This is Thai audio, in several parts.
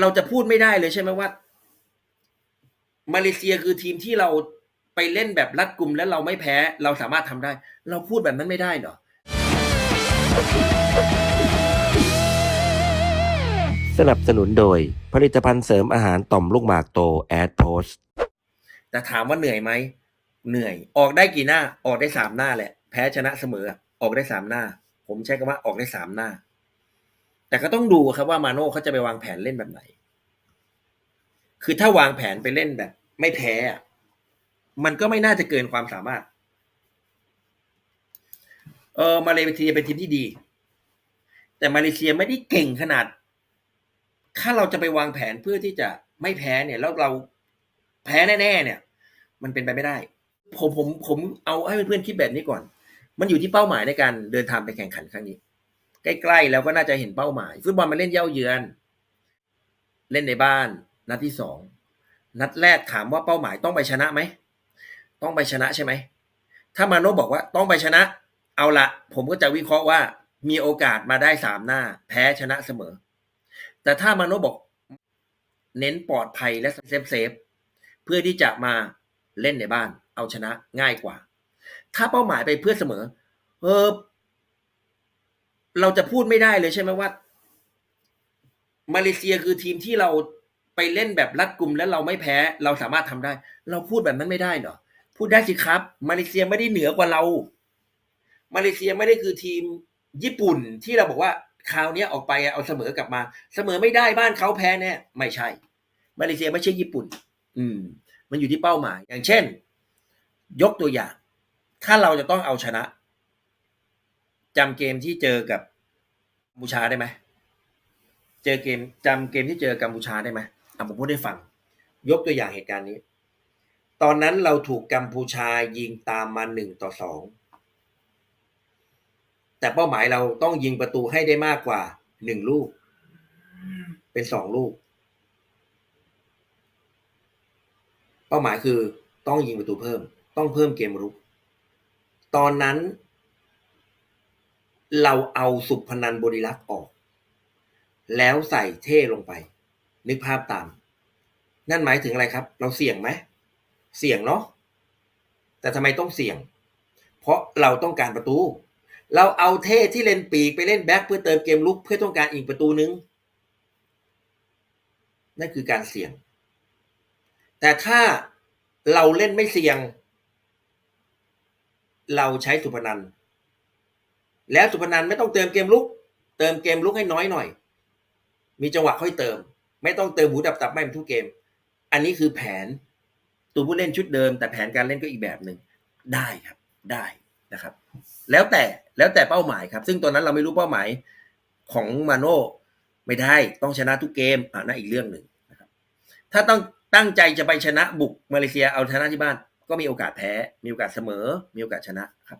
เราจะพูดไม่ได้เลยใช่ไหมว่า มาเลเซียคือทีมที่เราไปเล่นแบบรัดกุมแล้วเราไม่แพ้ เราสามารถทำได้ เราพูดแบบนั้นไม่ได้เหรอสนับสนุนโดย ผลิตภัณฑ์เสริมอาหารต่อมลูกหมากโตแอดโพสแต่ถามว่าเหนื่อยไหมเหนื่อย ออกได้กี่หน้า ออกได้สามหน้าแหละ แพ้ชนะเสมอ ออกได้สามหน้า ผมใช้คำว่าออกได้สามหน้า แต่ก็ต้องดูครับว่ามาโน่เขาจะไปวางแผนเล่นแบบไหน คือถ้าวางแผนไปเล่นแบบ ไม่แพ้ มันก็ไม่น่าจะเกินความสามารถ เออมาเลเซียเป็นทีมที่ดี แต่มาเลเซียไม่ได้เก่งขนาด ถ้าเราจะไปวางแผนเพื่อที่จะไม่แพ้เนี่ยแล้วเราแพ้แน่ๆเนี่ย มันเป็นไปไม่ได้ ผมผมผมเอาให้เพื่อนๆคิดแบบนี้ก่อน มันอยู่ที่เป้าหมายในการเดินทางไปแข่งขันครั้งนี้ ใกล้ๆแล้วก็น่าจะเห็นเป้าหมาย ฟุตบอลมันเล่นเย่าเยือน เล่นในบ้าน นัดที่สองนัดแรกถามว่าเป้าหมายต้องไปชนะไหมต้องไปชนะใช่ไหมถ้ามาโน่บอกว่าต้องไปชนะ เอาละผมก็จะวิเคราะห์ว่ามีโอกาสมาได้สามหน้า แพ้ชนะเสมอ แต่ถ้ามาโน่บอก เน้นปลอดภัยและเซฟเซฟเพื่อที่จะมาเล่นในบ้าน เอาชนะง่ายกว่า ถ้าเป้าหมายไปเพื่อเสมอ เออ เราจะพูดไม่ได้เลยใช่ไหมว่า มาเลเซียคือทีมที่เราไปเล่นแบบรัดกลุ่มแล้วเราไม่แพ้ เราสามารถทำได้ เราพูดแบบนั้นไม่ได้เหรอพูดได้สิครับ มาเลเซียไม่ได้เหนือกว่าเรา มาเลเซียไม่ได้คือทีมญี่ปุ่นที่เราบอกว่าคราวนี้ออกไปเอาเสมอกลับมา เสมอไม่ได้บ้านเขาแพ้แน่ไม่ใช่ มาเลเซียไม่ใช่ญี่ปุ่น อืม มันอยู่ที่เป้าหมาย อย่างเช่น ยกตัวอย่าง ถ้าเราจะต้องเอาชนะ จำเกมที่เจอกับกัมพูชาได้ไหมเจอเกมจำเกมที่เจอกัมพูชาได้ไหมอะผมพูดให้ฟัง ยกตัวอย่างเหตุการณ์นี้ ตอนนั้นเราถูกกัมพูชายิงตามมาหนึ่งต่อสองแต่เป้าหมายเราต้องยิงประตูให้ได้มากกว่าหนึ่งลูก เป็นสองลูก เป้าหมายคือต้องยิงประตูเพิ่ม ต้องเพิ่มเกมรุก ตอนนั้น เราเอาสุพนันบริลักษ์ออก แล้วใส่เท่ลงไป นึกภาพตาม นั่นหมายถึงอะไรครับ เราเสี่ยงไหมเสี่ยงเนาะแต่ทำไมต้องเสี่ยง เพราะเราต้องการประตู เราเอาเท่ที่เล่นปีกไปเล่นแบ็คเพื่อเติมเกมลุกเพื่อต้องการอีกประตูนึงนั่นคือการเสี่ยง แต่ถ้าเราเล่นไม่เสี่ยง เราใช้สุพนัน แล้วสุพนันไม่ต้องเติมเกมลุก เติมเกมลุกให้น้อยหน่อย มีจังหวะค่อยเติม ไม่ต้องเติมหูดับตับไม่เป็นทุกเกม อันนี้คือแผนตัวผู้เล่นชุดเดิม แต่แผนการเล่นก็อีกแบบหนึ่งได้ครับได้นะครับ แล้วแต่แล้วแต่เป้าหมายครับ ซึ่งตอนนั้นเราไม่รู้เป้าหมายของมาโน่ไม่ได้ต้องชนะทุกเกมอ่านั่นอีกเรื่องหนึ่งนะครับถ้าต้องตั้งใจจะไปชนะบุกมาเลเซียเอาชนะที่บ้าน ก็มีโอกาสแพ้ มีโอกาสเสมอ มีโอกาสชนะครับ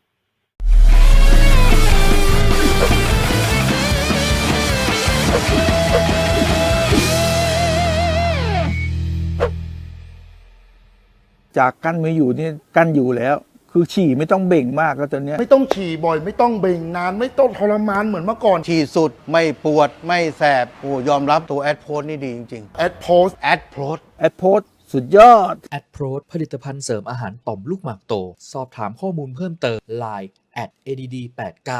จากกั้นไม่อยู่นี่กั้นอยู่แล้ว คือฉี่ไม่ต้องเบ่งมากแล้วตอนเนี้ยไม่ต้องฉี่บ่อย ไม่ต้องเบ่งนาน ไม่ต้องทรมานเหมือนเมื่อก่อนฉีดสุดไม่ปวดไม่แสบโอ้ยอมรับตัวแอดโพสนี่ดีจริงแอดโพสๆแอดโพสแอดโพสสุดยอด แอดโพรดผลิตภัณฑ์เสริมอาหารต่อมลูกหมากโต สอบถามข้อมูลเพิ่มเติม Line at add89